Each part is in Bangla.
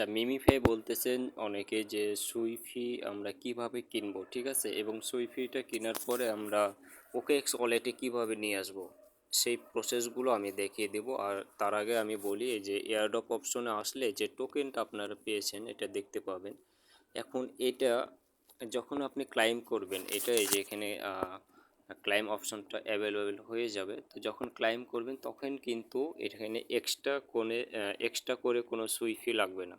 আচ্ছা মিমিফাই বলতেছেন অনেকে যে সুইফি আমরা কীভাবে কিনবো, ঠিক আছে? এবং সুইফিটা কেনার পরে আমরা ওকে এক্স ওয়ালেটে কীভাবে নিয়ে আসব, সেই প্রসেসগুলো আমি দেখিয়ে দেব। আর তার আগে আমি বলি যে এয়ারডপ অপশনে আসলে যে টোকেনটা আপনারা পেয়েছেন, এটা দেখতে পাবেন। এখন এটা যখন আপনি ক্লাইম করবেন, এটা এই যে এখানে ক্লাইম অপশনটা অ্যাভেলেবেল হয়ে যাবে। তো যখন ক্লাইম করবেন, তখন কিন্তু এখানে এক্সট্রা কোনে এক্সট্রা করে কোনো সুইফি লাগবে না।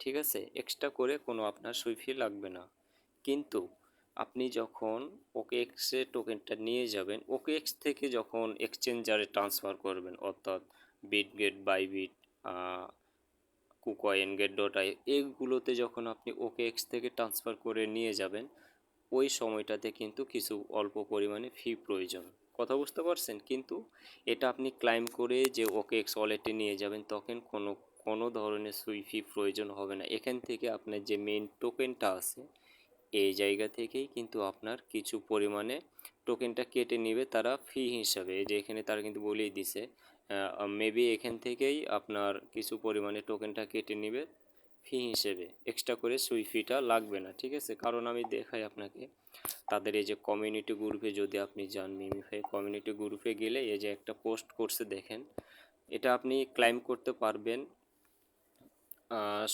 ঠিক আছে এক্সট্রা করে কোনো আপনার সুইফি লাগবে না। কিন্তু আপনি যখন ওকে এক্সে টোকেনটা নিয়ে যাবেন ওকে এক্স থেকে যখন এক্সচেঞ্জারে ট্রান্সফার করবেন, অর্থাৎ Bitget Bybit KuCoin Gate dot I এইগুলোতে যখন আপনি ওকে এক্স থেকে ট্রান্সফার করে নিয়ে যাবেন, ওই সময়টাতে কিন্তু কিছু অল্প পরিমাণে ফি প্রয়োজন। কথা বুঝতে পারছেন? কিন্তু এটা আপনি ক্লাইম করে যে ওকে এক্স ওয়ালেটে নিয়ে যাবেন, তখন কোনো কোনো ধরনের সুই ফি প্রয়োজন হবে না। এখান থেকে আপনার যে মেন টোকেনটা আছে, এই জায়গা থেকেই কিন্তু আপনার কিছু পরিমাণে টোকেনটা কেটে নেবে তারা ফি হিসাবে। যে এখানে তারা কিন্তু বলেই দিছে মেবি এখান থেকেই আপনার কিছু পরিমাণে টোকেনটা কেটে নেবে ফি হিসেবে। এক্সট্রা করে সুই ফিটা লাগবে না, ঠিক আছে? কারণ আমি দেখাই আপনাকে, তাদের এই যে কমিউনিটি গ্রুপে যদি আপনি যান মিমিফাই কমিউনিটি গ্রুপে গেলে এই যে একটা পোস্ট করছে দেখেন, এটা আপনি ক্লাইম করতে পারবেন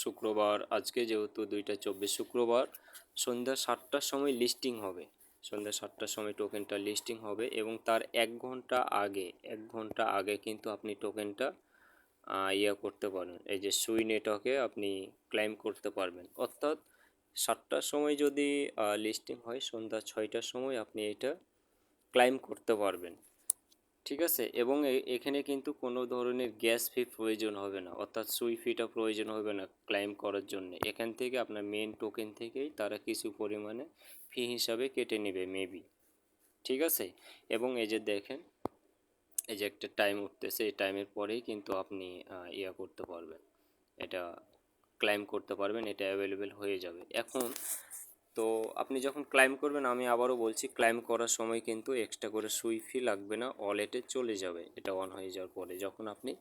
শুক্রবার, আজকে যেহেতু দুইটা চব্বিশ শুক্রবার, সন্ধ্যা সাতটার সময় লিস্টিং হবে। সন্ধ্যা সাতটার সময় টোকেনটা লিস্টিং হবে এবং তার এক ঘণ্টা আগে, এক ঘণ্টা আগে কিন্তু আপনি টোকেনটা ইয়া করতে পারেন এই যে সুই নেটওয়ার্কে আপনি ক্লাইম করতে পারবেন। অর্থাৎ সাতটার সময় যদি লিস্টিং হয়, সন্ধ্যা ছয়টার সময় আপনি এটা ক্লাইম করতে পারবেন। ঠিক আছে? এবং এখানে কিন্তু কোনো ধরনের গ্যাস ফি প্রয়োজন হবে না। অর্থাৎ সুই ফিটা প্রয়োজন হবে না ক্লাইম করার জন্য। এখান থেকে আপনার মেন টোকেন থেকেই তারা কিছু পরিমাণে ফি হিসাবে কেটে নেবে মেবি ঠিক আছে? এবং এই যে দেখেন, এই যে একটা টাইম উঠতেছে, এই টাইমের পরেই কিন্তু আপনি ইয়া করতে পারবেন। এটা ক্লাইম করতে পারবেন, এটা অ্যাভেলেবেল হয়ে যাবে। এখন তো আপনি যখন ক্লাইম করবেন, আমি আবারও বলছি ক্লাইম করার সময় কিন্তু এক্সট্রা করে সুই ফি লাগবে না ওয়ালেটে চলে যাবে, এটা অন হয়ে যাওয়ার পরে, যখন আপনি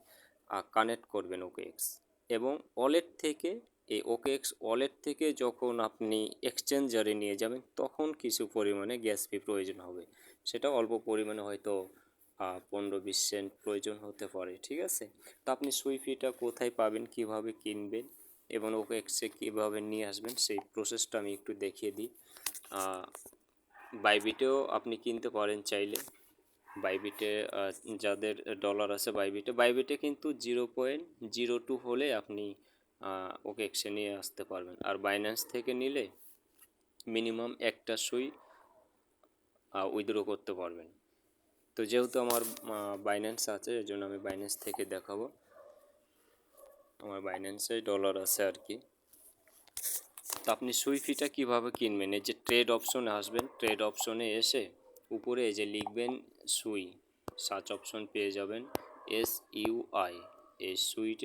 কানেক্ট করবেন ওকে এক্স এবং ওয়ালেট থেকে, এই ওকে এক্স ওয়ালেট থেকে যখন আপনি এক্সচেঞ্জারে নিয়ে যাবেন, তখন কিছু পরিমাণে গ্যাস ফি প্রয়োজন হবে। সেটা অল্প পরিমাণে হয়তো পনেরো বিশ সেন্ট প্রয়োজন হতে পারে, ঠিক আছে? তো আপনি সুইফিটা কোথায় পাবেন, কীভাবে কিনবেন এবং ওকে এক্সে কীভাবে নিয়ে আসবেন সেই প্রসেসটা আমি একটু দেখিয়ে দিই। বাইবিটেও আপনি কিনতে পারেন চাইলে। বাইবিটে যাদের ডলার আছে বাইবিটে বাইবিটে কিন্তু জিরো পয়েন্ট জিরো টু হলে আপনি ওকে এক্সে নিয়ে আসতে পারবেন। আর বাইন্যান্স থেকে নিলে মিনিমাম একটা সুই উইথড্র করতে পারবেন। তো যেহেতু আমার বাইন্যান্স আছে এর জন্য আমি বাইন্যান্স থেকে দেখাবো। আমার বাইন্যান্সে ডলার আছে আর কি তো আপনি সুইফিটা কীভাবে কিনবেন? এই যে ট্রেড অপশনে আসবেন ট্রেড অপশনে এসে উপরে এই যে লিখবেন সুই সার্চ অপশন পেয়ে যাবেন এস ইউ আই এই সুইট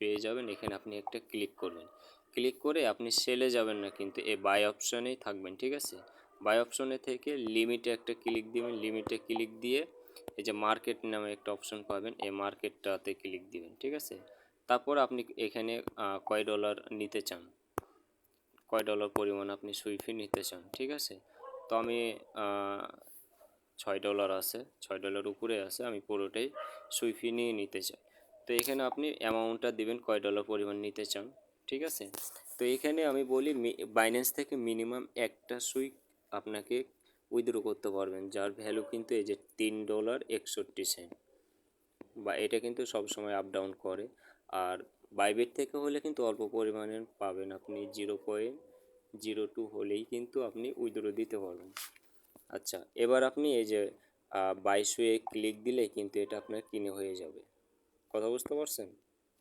পেয়ে যাবেন, এখানে আপনি একটা ক্লিক করবেন। ক্লিক করে আপনি সেলে যাবেন না কিন্তু, এই বাই অপশনেই থাকবেন, ঠিক আছে? বাই অপশনে থেকে লিমিটে একটা ক্লিক দিবেন লিমিটে ক্লিক দিয়ে এই যে মার্কেট নামে একটা অপশন পাবেন, এই মার্কেটটাতে ক্লিক দিবেন, ঠিক আছে? তারপর আপনি এখানে কয় ডলার নিতে চান? কয় ডলার পরিমাণ আপনি সুইফি নিতে চান, ঠিক আছে? তো আমি ছয় ডলার আছে, ছয় ডলার উপরে আছে, আমি পুরোটাই সুইফি নিয়ে নিতে চাই। তো এখানে আপনি অ্যামাউন্টটা দিবেন, কয় ডলার পরিমাণ নিতে চান, ঠিক আছে? তো এখানে আমি বলি বাইন্যান্স থেকে মিনিমাম একটা সুই আপনাকে উইথড্র করতে পারবেন, যার ভ্যালু কিন্তু এই যে তিন ডলার একষট্টি সেন্ট বা এটা কিন্তু সব সময় আপ ডাউন করে। আর বাইবেট থেকে হলে কিন্তু অল্প পরিমাণে পাবেন আপনি জিরো পয়েন্ট জিরো টু হলেই কিন্তু আপনি উইথড্র দিতে পারবেন। আচ্ছা এবার আপনি এই যে বাইশুয়ে ক্লিক দিলে কিন্তু এটা আপনার কিনে হয়ে যাবে। কথা বুঝতে পারছেন?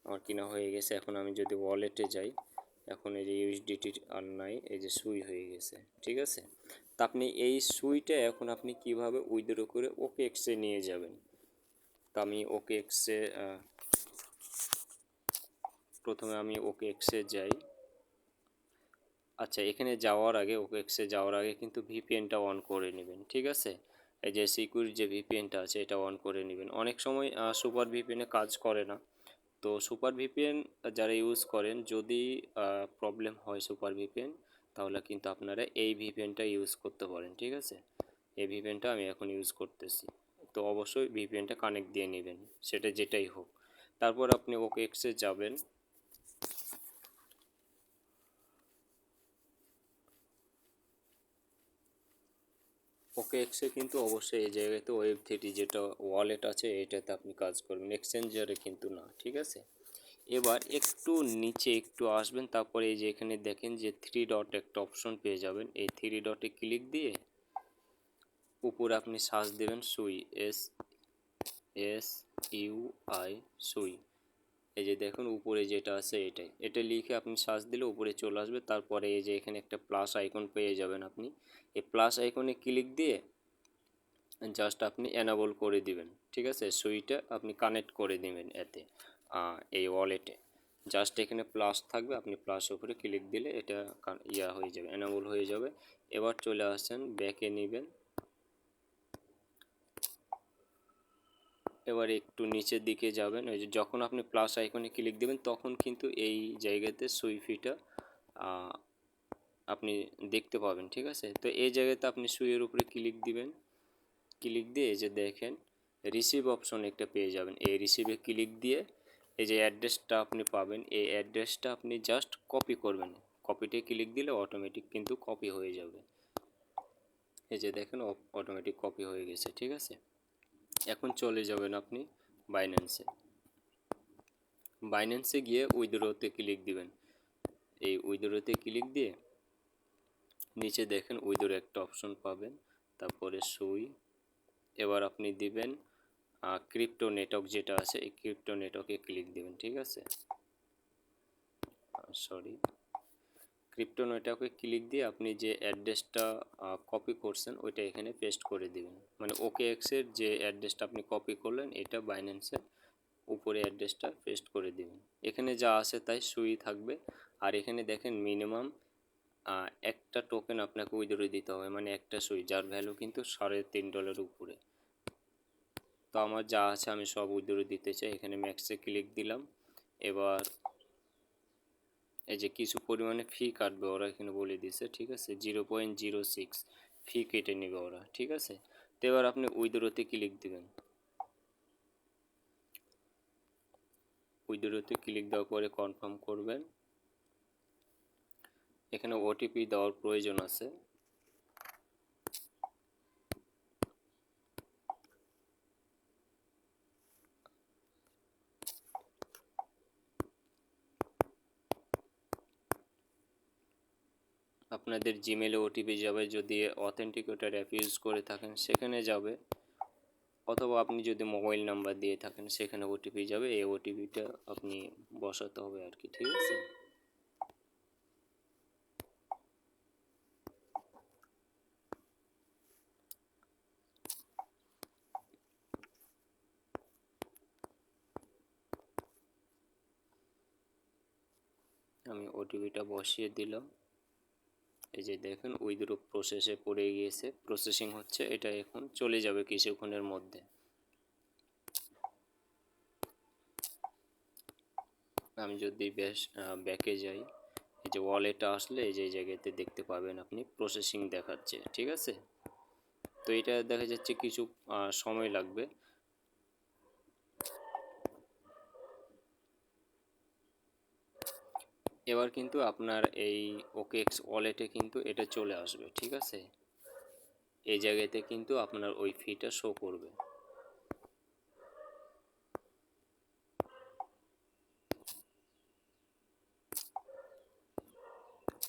আমার কিনা হয়ে গেছে, এখন আমি যদি ওয়ালেটে যাই, এখন এই যে ইউএসডিটি আর নাই, এই যে সুই হয়ে গেছে, ঠিক আছে? তা আপনি এই সুইটা এখন আপনি কীভাবে উইথড্র করে ওকে এক্সে নিয়ে যাবেন? তা আমি ওকে এক্সে প্রথমে আমি ওকে এক্সে যাই। আচ্ছা এখানে যাওয়ার আগে ওকে এক্সে যাওয়ার আগে কিন্তু ভিপিএনটা অন করে নেবেন, ঠিক আছে? এই যে সিকিউর যে ভিপিএনটা আছে, এটা অন করে নেবেন। অনেক সময় সুপার ভিপিএনে কাজ করে না। তো সুপার ভিপিএন যারা ইউজ করেন, যদি প্রবলেম হয় সুপার ভিপিএন তাহলে কিন্তু আপনারা এই ভিপিএনটা ইউজ করতে পারেন, ঠিক আছে? এই ভিপিএনটা আমি এখন ইউজ করতেছি। তো অবশ্যই ভিপিএনটা কানেক্ট দিয়ে নেবেন, সেটা যেটাই হোক। তারপর আপনি ওকে এক্সে যাবেন। ওকে এক্সে কিন্তু অবশ্যই এই জায়গাতে ওয়েব থ্রি যেটা ওয়ালেট আছে, এটাতে আপনি কাজ করবেন। এক্সচেঞ্জারে কিন্তু না, ঠিক আছে? এবার একটু নিচে একটু আসবেন, তারপরে এই যে এখানে দেখেন যে থ্রি ডট একটা অপশন পেয়ে যাবেন। এই থ্রি ডটে ক্লিক দিয়ে উপরে আপনি সার্চ দেবেন, সুই এস এস ইউ আই সুই। এই যে দেখুন উপরে যেটা আছে এটাই এটা লিখে আপনি সার্চ দিলে উপরে চলে আসবে। তারপরে এই যে এখানে একটা প্লাস আইকন পেয়ে যাবেন আপনি। এই প্লাস আইকনে ক্লিক দিয়ে জাস্ট আপনি অ্যানাবল করে দিবেন, ঠিক আছে? সুইটা আপনি কানেক্ট করে দিবেন এতে এই ওয়ালেটে জাস্ট এখানে প্লাস থাকবে, আপনি প্লাস উপরে ক্লিক দিলে এটা ইয়া হয়ে যাবে অ্যানাবল হয়ে যাবে। এবার চলে আসেন ব্যাকে নেবেন। এবার একটু নিচের দিকে যাবেন। ওই যে যখন আপনি প্লাস আইকনে ক্লিক দেবেন, তখন কিন্তু এই জায়গাতে সুইফিটা আপনি দেখতে পাবেন, ঠিক আছে? তো এই জায়গাতে আপনি সুইয়ের উপরে ক্লিক দিবেন। ক্লিক দিয়ে এই যে দেখেন রিসিভ অপশন একটা পেয়ে যাবেন। এই রিসিভে ক্লিক দিয়ে এই যে অ্যাড্রেসটা আপনি পাবেন, এই অ্যাড্রেসটা আপনি জাস্ট কপি করবেন। কপিতে ক্লিক দিলে অটোমেটিক কিন্তু কপি হয়ে যাবে। এই যে দেখেন অটোমেটিক কপি হয়ে গেছে, ঠিক আছে? এখন চলে যাবেন আপনি বাইন্যান্সে বাইন্যান্সে গিয়ে উইথড্রোতে ক্লিক দিবেন। এই উইথড্রোতে ক্লিক দিয়ে নিচে দেখেন উইথড্রো একটা অপশন পাবেন। তারপরে সুই। এবার আপনি দিবেন ক্রিপ্টো নেটওয়ার্ক যেটা আছে, এই ক্রিপ্টো নেটওয়ার্কে ক্লিক দিবেন, ঠিক আছে? সরি ক্রিপ্টো নেটওয়ার্কে ক্লিক দিয়ে আপনি যে অ্যাড্রেসটা কপি করছেন, ওইটা এখানে পেস্ট করে দিবেন। মানে ওকে এক্সের যে অ্যাড্রেসটা আপনি কপি করলেন, এটা বাইন্যান্সের উপরে অ্যাড্রেসটা পেস্ট করে দিবেন। এখানে যা আছে তাই সুই থাকবে। আর এখানে দেখেন মিনিমাম একটা টোকেন আপনাকে উইথড্র দিতে হবে মানে একটা সুই, যার ভ্যালু কিন্তু সাড়ে তিন ডলার উপরে। তো আমার যা আছে আমি সব উইথড্র দিতে চাই। এখানে ম্যাক্সে ক্লিক দিলাম। এবার এই যে কিছু পরিমাণে ফি কাটবে ওরা এখানে বলে দিয়েছে, ঠিক আছে? Zero point zero six fee কেটে নেবে ওরা, ঠিক আছে? তো এবার আপনি উইথড্রোতে ক্লিক দিবেন। উইদোরোতে ক্লিক দেওয়ার পরে কনফার্ম করবেন। এখানে ওটিপি দেওয়ার প্রয়োজন আছে। আপনাদের জিমেলে ওটিপি যাবে, যদি অথেন্টিকেটার অ্যাপ ইউজ করে থাকেন, সেখানে যাবে। অথবা আপনি যদি মোবাইল নাম্বার দিয়ে থাকেন, সেখানে ওটিপি যাবে। এই ওটিপিটা আপনি বসাতে হবে আর কি, ঠিক আছে? আমি ওটিপিটা বসিয়ে দিলাম। এই যে দেখেন উইথড্র প্রসেসে পড়ে গিয়েছে। প্রসেসিং হচ্ছে, এটা এখন চলে যাবে কিছুক্ষণের মধ্যে। আমি যদি বেশ ব্যাকে যাই, এই যে ওয়ালেটটা আসলে এই যে জায়গাতে দেখতে পাবেন আপনি প্রসেসিং দেখাচ্ছে, ঠিক আছে? তো এটা দেখা যাচ্ছে কিছু সময় লাগবে। এবার কিন্তু আপনার এই ওকেএক্স ওয়ালেটে কিন্তু এটা চলে আসবে, ঠিক আছে? এই জায়গাতে কিন্তু আপনার ওই ফিটা শো করবে।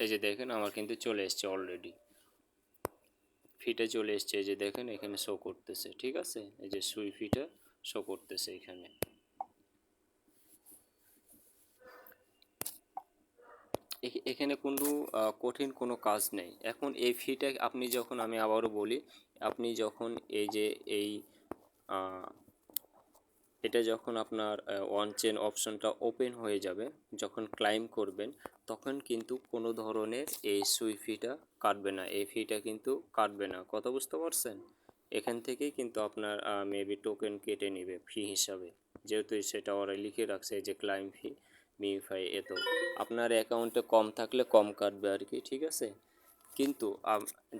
এই যে দেখেন আমার কিন্তু চলে এসছে অলরেডি ফিটা চলে এসছে, এই যে দেখেন এখানে শো করতেছে, ঠিক আছে? এই যে সুই ফিটা শো করতেছে এখানে। এখানে কোনো কঠিন কোনো কাজ নেই। এখন এই ফিটা আপনি যখন আমি আবারও বলি, আপনি যখন এই যে এই এটা যখন আপনার ওয়ান চেন অপশনটা ওপেন হয়ে যাবে, যখন ক্লাইম করবেন, তখন কিন্তু কোনো ধরনের এই সুই ফিটা কাটবে না। এই ফিটা কিন্তু কাটবে না। কথা বুঝতে পারছেন? এখান থেকেই কিন্তু আপনার মেবি টোকেন কেটে নেবে ফি হিসাবে। যেহেতু সেটা ওরা লিখে রাখছে যে ক্লাইম ফি মিউফাই এত আপনার অ্যাকাউন্টে কম থাকলে কম কাটবে আর কি, ঠিক আছে? কিন্তু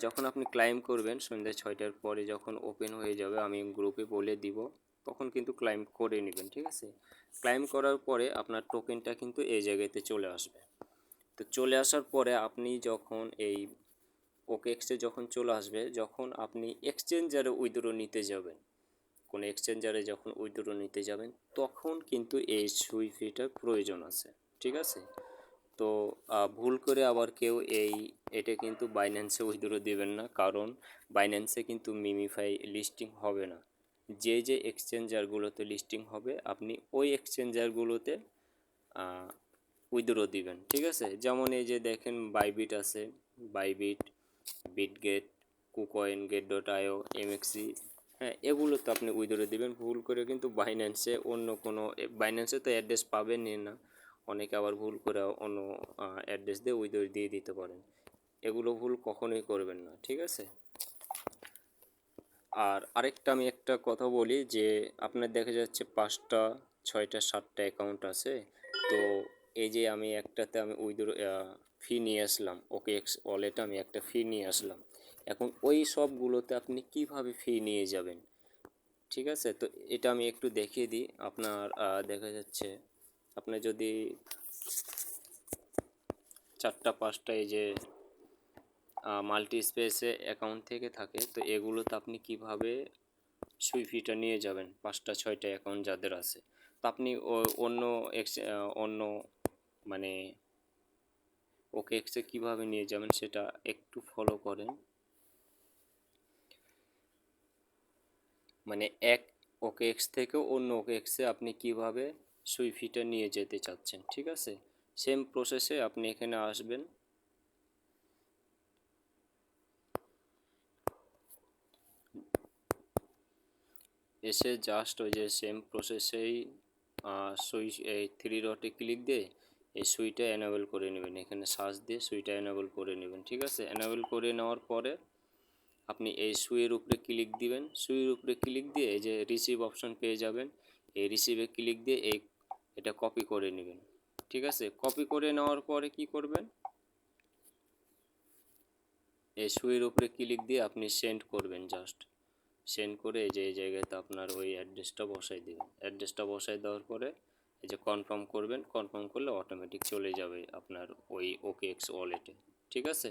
যখন আপনি ক্লাইম করবেন, সন্ধ্যা ছয়টার পরে যখন ওপেন হয়ে যাবে, আমি গ্রুপে বলে দিব, তখন কিন্তু ক্লাইম করে নেবেন, ঠিক আছে? ক্লাইম করার পরে আপনার টোকেনটা কিন্তু এই জায়গাতে চলে আসবে। তো চলে আসার পরে আপনি যখন এই ওকে এক্সচেঞ্জ যখন চলে আসবে, যখন আপনি এক্সচেঞ্জারে উইথড্র নিতে যাবেন কোনো এক্সচেঞ্জারে যখন উইথড্র নিতে যাবেন, তখন কিন্তু এই সুই ফিটার প্রয়োজন আছে, ঠিক আছে? তো ভুল করে আবার কেউ এই, এটা কিন্তু বাইন্যান্সে উইথড্র দেবেন না, কারণ বাইন্যান্সে কিন্তু মিমিফাই লিস্টিং হবে না। যে যে এক্সচেঞ্জারগুলোতে লিস্টিং হবে, আপনি ওই এক্সচেঞ্জারগুলোতে উইথড্র দিবেন, ঠিক আছে? যেমন এই যে দেখেন বাইবিট আছে Bybit Bitget KuCoin Gate dot IO MEXC হ্যাঁ এগুলো তো আপনি উইথড্র দিবেন, ভুল করে কিন্তু বাইন্যান্সে অন্য কোনো বাইন্যান্সে তো অ্যাড্রেস পাবেনই না। অনেকে আবার ভুল করে অন্য অ্যাড্রেস দিয়ে উইথড্র দিয়ে দিতে পারেন। এগুলো ভুল কখনোই করবেন না, ঠিক আছে? আর আরেকটা আমি একটা কথা বলি যে, আপনার দেখা যাচ্ছে পাঁচটা, ছয়টা, সাতটা অ্যাকাউন্ট আছে। তো এই যে আমি একটাতে আমি উইথড্র ফি নিয়ে আসলাম ওকে এক্স ওয়ালেটে আমি একটা ফি নিয়ে আসলাম। এখন ওই সবগুলোতে আপনি কীভাবে ফি নিয়ে যাবেন? ঠিক আছে? তো এটা আমি একটু দেখিয়ে দিই। আপনার দেখা যাচ্ছে, আপনি যদি চারটা, পাঁচটা এই যে মাল্টি স্পেসে অ্যাকাউন্ট থেকে থাকে, তো এগুলোতে আপনি কীভাবে সুইফিটা নিয়ে যাবেন? পাঁচটা, ছয়টা অ্যাকাউন্ট যাদের আছে। তো আপনি অন্য এক্স অন্য মানে ওকে এক্সে কীভাবে নিয়ে যাবেন সেটা একটু ফলো করেন। মানে এক ওকে এক্স থেকে অন্য ওকে এক্সে আপনি কীভাবে সুইফিটা নিয়ে যেতে চাচ্ছেন, ঠিক আছে? সেম প্রসেসে আপনি এখানে আসবেন। এসে জাস্ট ওই যে সেম প্রসেসেই সুই, এই থ্রি ডটে ক্লিক দিয়ে এই সুইটা এনাবেল করে নেবেন। এখানে সার্চ দিয়ে সুইটা এনাবেল করে নেবেন, ঠিক আছে? এনাবেল করে নেওয়ার পরে আপনি এই সুইয়ের উপরে ক্লিক দিবেন। সুইয়ের উপরে ক্লিক দিয়ে এই যে রিসিভ অপশন পেয়ে যাবেন। এই রিসিভে ক্লিক দিয়ে এই এটা কপি করে নেবেন। ঠিক আছে? কপি করে নেওয়ার পরে কি করবেন? এই সুইয়ের উপরে ক্লিক দিয়ে আপনি সেন্ড করবেন জাস্ট সেন্ড করে এই যে এই জায়গাতে আপনার ওই অ্যাড্রেসটা বসাই দেবেন। অ্যাড্রেসটা বসাই দেওয়ার পরে এই যে কনফার্ম করবেন। কনফার্ম করলে অটোমেটিক চলে যাবে আপনার ওই ওকে এক্স ওয়ালেটে ঠিক আছে?